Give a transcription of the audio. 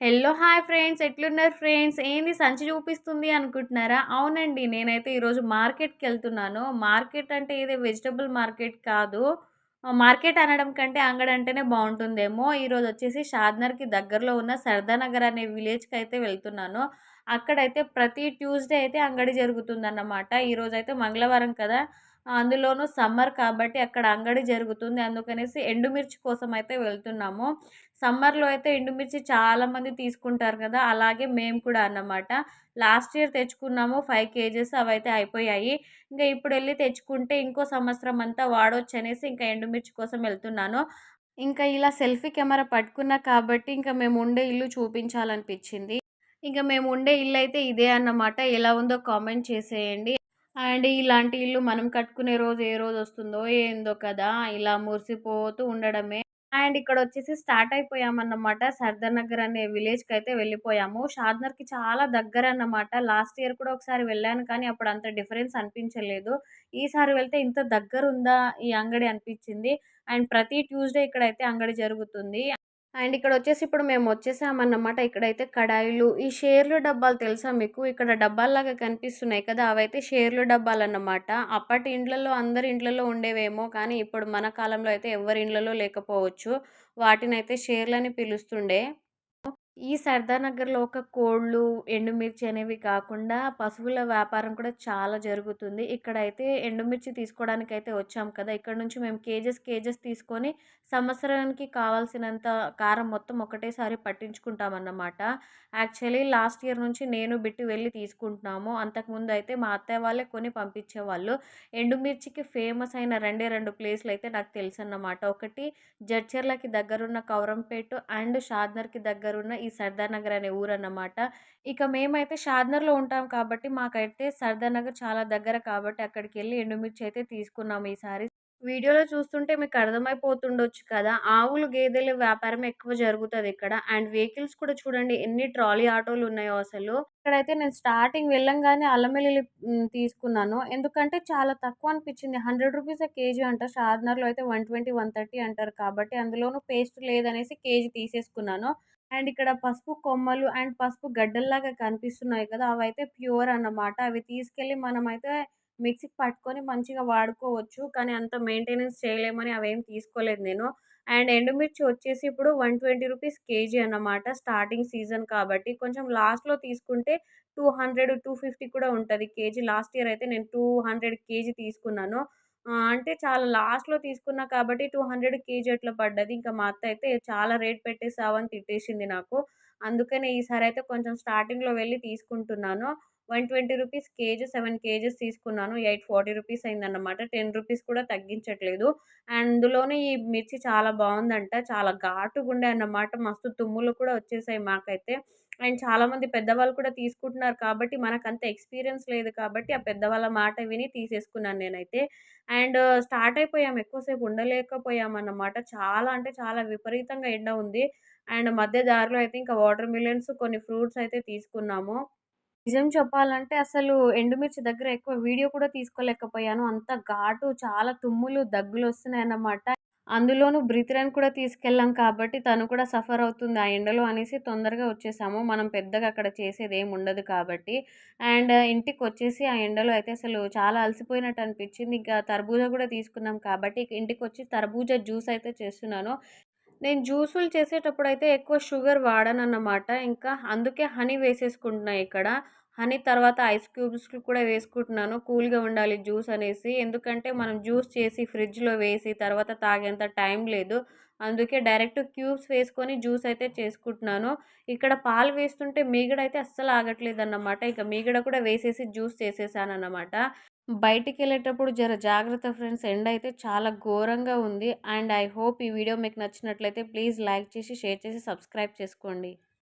Hello hi friends ఎట్లున్నారు friends ఏంది సంచి చూపిస్తుంది అనుకుంటున్నారా? అవునండి నేనైతే ఈరోజు మార్కెట్కి వెళ్తున్నాను. మార్కెట్ అంటే ఏదో? వెజిటబుల్ మార్కెట్ కాదు. మార్కెట్ అనడం కంటే అంగడి అంటేనే బాగుంటుందేమో. ఈరోజు వచ్చేసి షాద్నర్కి దగ్గరలో ఉన్న సర్దానగర్ అనే విలేజ్కి అయితే వెళ్తున్నాను. అక్కడైతే ప్రతి ట్యూస్డే అయితే అంగడి జరుగుతుందన్నమాట. ఈరోజు అయితే మంగళవారం కదా. అందులోనూ సమ్మర్ కాబట్టి అక్కడ అంగడి జరుగుతుంది. అందుకనేసి ఎండుమిర్చి కోసం అయితే వెళ్తున్నాము. సమ్మర్లో అయితే ఎండుమిర్చి చాలామంది తీసుకుంటారు కదా అలాగే మేము కూడా అన్నమాట. లాస్ట్ ఇయర్ తెచ్చుకున్నాము ఫైవ్ కేజెస్ అవి అయితే అయిపోయాయి. ఇంకా ఇప్పుడు వెళ్ళి తెచ్చుకుంటే ఇంకో సంవత్సరం అంతా వాడవచ్చు అనేసి ఇంకా ఎండుమిర్చి కోసం వెళ్తున్నాను. ఇంకా ఇలా సెల్ఫీ కెమెరా పట్టుకున్నా కాబట్టి ఇంకా మేము ఉండే ఇల్లు చూపించాలనిపించింది. ఇంకా మేము ఉండే ఇల్లు అయితే ఇదే అన్నమాట. ఎలా ఉందో కామెంట్ చేసేయండి. అండ్ ఇలాంటి ఇల్లు మనం కట్టుకునే రోజు ఏ రోజు వస్తుందో ఏందో కదా ఇలా మురిసిపోతూ ఉండడమే. అండ్ ఇక్కడ వచ్చేసి స్టార్ట్ అయిపోయామన్నమాట. సర్దార్ నగర్ అనే విలేజ్కి అయితే వెళ్ళిపోయాము. షాద్నర్కి చాలా దగ్గర అన్నమాట లాస్ట్ ఇయర్ కూడా ఒకసారి వెళ్ళాను కానీ అప్పుడు అంత డిఫరెన్స్ అనిపించలేదు. ఈసారి వెళ్తే ఇంత దగ్గర ఉందా ఈ అంగడి అనిపించింది. అండ్ ప్రతి ట్యూస్డే ఇక్కడ అయితే అంగడి జరుగుతుంది. అండ్ ఇక్కడ వచ్చేసి ఇప్పుడు మేము వచ్చేసామన్నమాట. ఇక్కడైతే కడాయిలు ఈ షేర్లు డబ్బాలు తెలుసా మీకు? ఇక్కడ డబ్బాల్లాగా కనిపిస్తున్నాయి కదా అవైతే షేర్లు డబ్బాలు అన్నమాట అప్పటి ఇండ్లలో అందరి ఇండ్లలో ఉండేవేమో కానీ ఇప్పుడు మన కాలంలో అయితే ఎవరి ఇండ్లలో లేకపోవచ్చు. వాటినైతే షేర్లని పిలుస్తుండే. ఈ సర్దార్ నగర్లో ఒక కోళ్ళు ఎండుమిర్చి అనేవి కాకుండా పశువుల వ్యాపారం కూడా చాలా జరుగుతుంది. ఇక్కడైతే ఎండుమిర్చి తీసుకోవడానికి అయితే వచ్చాం కదా! ఇక్కడ నుంచి మేము కేజెస్ కేజెస్ తీసుకొని సంవత్సరానికి కావాల్సినంత కారం మొత్తం ఒకటేసారి పట్టించుకుంటామన్నమాట. యాక్చువల్లీ లాస్ట్ ఇయర్ నుంచి నేను బిట్టి వెళ్ళి తీసుకుంటున్నాము. అంతకుముందు అయితే మా అత్తయ్య వాళ్ళే కొని పంపించేవాళ్ళు. ఎండుమిర్చికి ఫేమస్ అయిన రెండే రెండు ప్లేస్లు అయితే నాకు తెలుసు అన్నమాట ఒకటి జడ్చర్లకి దగ్గరున్న కౌరంపేట అండ్ షాద్నర్కి దగ్గరున్న ఈ సర్దార్ నగర్ అనే ఊరు అన్నమాట ఇక మేమైతే షాద్నర్లో ఉంటాం కాబట్టి మాకైతే సర్దార్ నగర్ చాలా దగ్గర కాబట్టి అక్కడికి వెళ్ళి ఎండుమిర్చి అయితే తీసుకున్నాము ఈసారి. వీడియోలో చూస్తుంటే మీకు అర్థమైపోతుండొచ్చు కదా ఆవులు గేదెల వ్యాపారం ఎక్కువ జరుగుతుంది ఇక్కడ. అండ్ వెహికల్స్ కూడా చూడండి ఎన్ని ట్రాలీ ఆటోలు ఉన్నాయో అసలు. ఇక్కడైతే నేను స్టార్టింగ్ వెళ్ళంగానే అల్లం తీసుకున్నాను. ఎందుకంటే చాలా తక్కువ అనిపించింది. హండ్రెడ్ రూపీస్ కేజీ అంట. షార్నర్లో అయితే వన్ ట్వంటీ వన్ థర్టీ అంటారు కాబట్టి అందులోనూ పేస్ట్ లేదనేసి కేజీ తీసేసుకున్నాను. అండ్ ఇక్కడ పసుపు కొమ్మలు అండ్ పసుపు గడ్డల్లాగా కనిపిస్తున్నాయి కదా అవైతే ప్యూర్ అన్నమాట. అవి తీసుకెళ్ళి మనమైతే మిక్సీకి పట్టుకొని మంచిగా వాడుకోవచ్చు. కానీ అంత మెయింటెనెన్స్ చేయలేమని అవేం తీసుకోలేదు నేను. అండ్ ఎండుమిర్చి వచ్చేసి ఇప్పుడు వన్ ట్వంటీ రూపీస్ కేజీ అన్నమాట స్టార్టింగ్ సీజన్ కాబట్టి. కొంచెం లాస్ట్లో తీసుకుంటే టూ హండ్రెడ్ టూ ఫిఫ్టీ కూడా ఉంటుంది కేజీ. లాస్ట్ ఇయర్ అయితే నేను టూ హండ్రెడ్ కేజీ తీసుకున్నాను. అంటే చాలా లాస్ట్‌లో తీసుకున్నా కాబట్టి 200 కేజీ అట్లా పడ్డది. ఇంకా మా అత్త అయితే చాలా రేట్ పెట్టేసావని తిట్టేసింది నాకు. అందుకనే ఈసారి అయితే కొంచెం స్టార్టింగ్‌లో వెళ్ళి తీసుకుంటున్నాను. 120 రూపీస్ కేజీ సెవెన్ కేజెస్ తీసుకున్నాను. 840 రూపీస్ అయిందన్నమాట. 10 రూపీస్ కూడా తగ్గించట్లేదు. అందులోనే ఈ మిర్చి చాలా బాగుందంట. చాలా ఘాటుగుండే అన్నమాట. మస్తు తుమ్ములు కూడా వచ్చేసాయి మాకైతే. అండ్ చాలామంది పెద్దవాళ్ళు కూడా తీసుకుంటున్నారు కాబట్టి మనకంత ఎక్స్పీరియన్స్ లేదు కాబట్టి ఆ పెద్దవాళ్ళ మాట విని తీసేసుకున్నాను నేనైతే. అండ్ స్టార్ట్ అయిపోయాం ఎక్కువసేపు ఉండలేకపోయామన్నమాట. చాలా అంటే చాలా విపరీతంగా ఎండ ఉంది. అండ్ మధ్య దారిలో అయితే ఇంకా వాటర్ మిలన్స్ కొన్ని ఫ్రూట్స్ అయితే తీసుకున్నాము. నిజం చెప్పాలంటే అసలు ఎండుమిర్చి దగ్గర ఎక్కువ వీడియో కూడా తీసుకోలేకపోయాను. అంత ఘాటు చాలా తుమ్ములు, దగ్గులొస్తున్నాయన్నమాట. అందులోనూ బ్రీతిరన్ కూడా తీసుకెళ్ళాం కాబట్టి తను కూడా సఫర్ అవుతుంది ఆ ఎండలో అనేసి తొందరగా వచ్చేసాము. మనం పెద్దగా అక్కడ చేసేదేమి ఉండదు కాబట్టి. అండ్ ఇంటికొచ్చేసి ఆ ఎండలో అయితే అసలు చాలా అలసిపోయినట్టు అనిపించింది. ఇంకా తర్బూజా కూడా తీసుకున్నాం కాబట్టి ఇంటికొచ్చి తర్బూజా జ్యూస్ అయితే చేస్తున్నాను. నేను జ్యూసులు చేసేటప్పుడు అయితే ఎక్కువ షుగర్ వాడను అన్నమాట ఇంకా అందుకే హనీ వేసేసుకుంటున్నా ఇక్కడ. హనీ తర్వాత ఐస్ క్యూబ్స్ కూడా వేసుకుంటున్నాను. కూల్‌గా ఉండాలి జ్యూస్ అనేసి. ఎందుకంటే మనం జ్యూస్ చేసి ఫ్రిడ్జ్‌లో వేసి తర్వాత తాగేంత టైం లేదు. అందుకే డైరెక్ట్ క్యూబ్స్ వేసుకొని జ్యూస్ అయితే చేసుకుంటున్నాను. ఇక్కడ పాలు వేస్తుంటే మీగడ అయితే అస్సలు ఆగట్లేదన్నమాట. ఇక మీగడ కూడా వేసేసి జ్యూస్ చేసేసాను అన్నమాట బయటికి వెళ్ళేటప్పుడు జర జాగ్రత్త ఫ్రెండ్స్. ఎండ అయితే చాలా ఘోరంగా ఉంది. అండ్ ఐ హోప్ ఈ వీడియో మీకు నచ్చినట్లయితే ప్లీజ్ లైక్ చేసి, షేర్ చేసి, సబ్స్క్రైబ్ చేసుకోండి.